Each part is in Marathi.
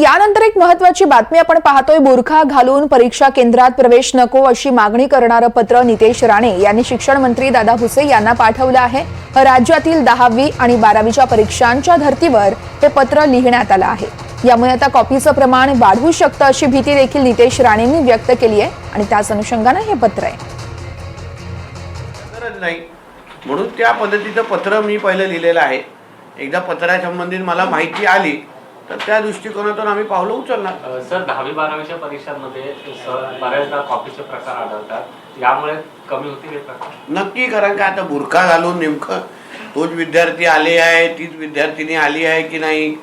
यानंतर एक महत्वाची बातमी आपण पाहतोय बुरखा घालून परीक्षा केंद्रात प्रवेश नको अशी मागणी करणारं पत्र नितेश राणे यांनी शिक्षण मंत्री दादा भुसे यांना पाठवलं आहे. राज्यातील दहावी आणि बारावीच्या परीक्षांच्या धर्तीवर हे पत्र लिहिण्यात आलं आहे. यामुळे आता कॉपीचं प्रमाण वाढू शकतं अशी भीती देखील नितेश राणेंनी व्यक्त केली आहे आणि त्याच अनुषंगानं हे पत्र आहे. म्हणून त्या पद्धतीचं पत्र मी पहिलं लिहिलेलं आहे. एकदा पत्रासंबंधी मला माहिती आली. तर त्या दृष्टिकोनातून आम्ही पावलं उचलणार. सर दहावी बारावीच्या परीक्षांमध्ये सर बऱ्याचदा कॉपीचे प्रकार आढळतात. यामुळे कमी होतील नक्की कारण का आता बुरखा घालून नेमकं तोच विद्यार्थी आले आहे तीच विद्यार्थिनी आली आहे की नाही?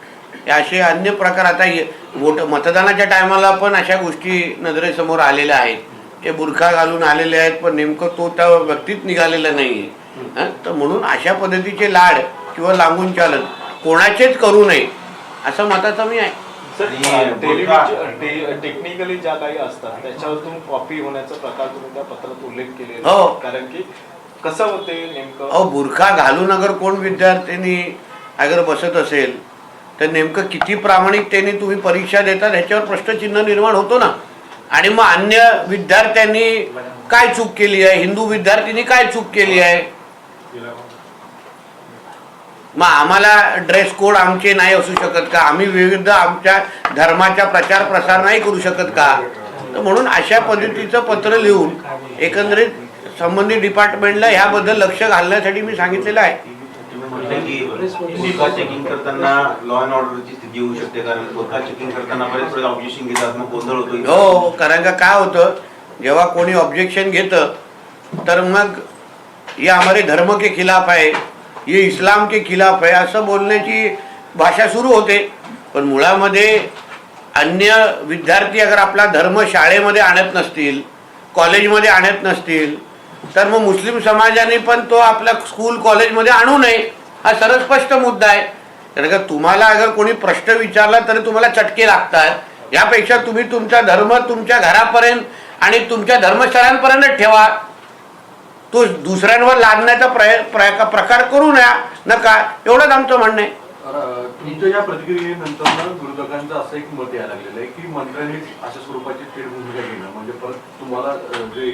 असे अन्य प्रकार आता वोट मतदानाच्या टायमाला पण अशा गोष्टी नजरेसमोर आलेल्या आहेत. ते बुरखा घालून आलेले आहेत पण नेमकं तो त्या व्यक्तीत निघालेला नाही आहे तर म्हणून अशा पद्धतीचे लाड किंवा लागून चालन कोणाचेच करू नये. असं मताचं मी आहे. सर टेक्निकली ज्या काही असतात त्याच्यावरून कॉपी होण्याचा प्रकार तुम्ही त्या पत्रात उल्लेख केलेला हो. आहे. कारण की कसं होते नेमकं? अहो बुरखा घालून अगर कोण विद्यार्थ्यांनी अगर बसत असेल तर नेमकं किती प्रामाणिकतेने तुम्ही परीक्षा देतात ह्याच्यावर प्रश्नचिन्ह निर्माण होतो ना. आणि मग अन्य विद्यार्थ्यांनी काय चूक केली आहे? हिंदू विद्यार्थ्यांनी काय चूक केली आहे? मग आम्हाला ड्रेस कोड आमचे नाही असू शकत का? आम्ही विविध आमच्या धर्माचा प्रचार प्रसार नाही करू शकत का? तर म्हणून अशा पद्धतीचं पत्र लिहून एकंदरीत संबंधित डिपार्टमेंटला ह्याबद्दल लक्ष घालण्यासाठी मी सांगितलेलं आहे. तुम्ही म्हणता की बुरखा चेकिंग करताना लॉ अँड ऑर्डरची स्थिती होऊ शकते कारण बुरखा चेकिंग करताना बरेच वेळेला ऑब्जेक्शन घेतात मग गोंधळ होतो हो कारण का काय होतं? जेव्हा कोणी ऑब्जेक्शन घेतं तर मग ये हमारे धर्म के खिलाफ आहे. ये इस्लाम के खिलाफ आहे असं बोलण्याची भाषा सुरू होते. पण मुळामध्ये अन्य विद्यार्थी अगर आपला धर्म शाळेमध्ये आणत नसतील कॉलेजमध्ये आणत नसतील तर मग मुस्लिम समाजाने पण तो आपल्या स्कूल कॉलेजमध्ये आणू नये हा सरळ स्पष्ट मुद्दा आहे. कारण का तुम्हाला अगर कोणी प्रश्न विचारला तरी तुम्हाला चटके लागतात. यापेक्षा तुम्ही तुमचा धर्म तुमच्या घरापर्यंत आणि तुमच्या धर्मस्थळांपर्यंत ठेवा. तो दुसऱ्यांवर लादण्याचा प्रय प्रय- प्रकार करू नया नका. एवढंच आमचं म्हणणं आहे. तुमच्या या प्रतिक्रियेनंतर विरोधकांचं असं एक मत यायला लागलेलं आहे की मंत्र्यांनी अशा स्वरूपाची थेट भूमिका घेणं. म्हणजे परत तुम्हाला जे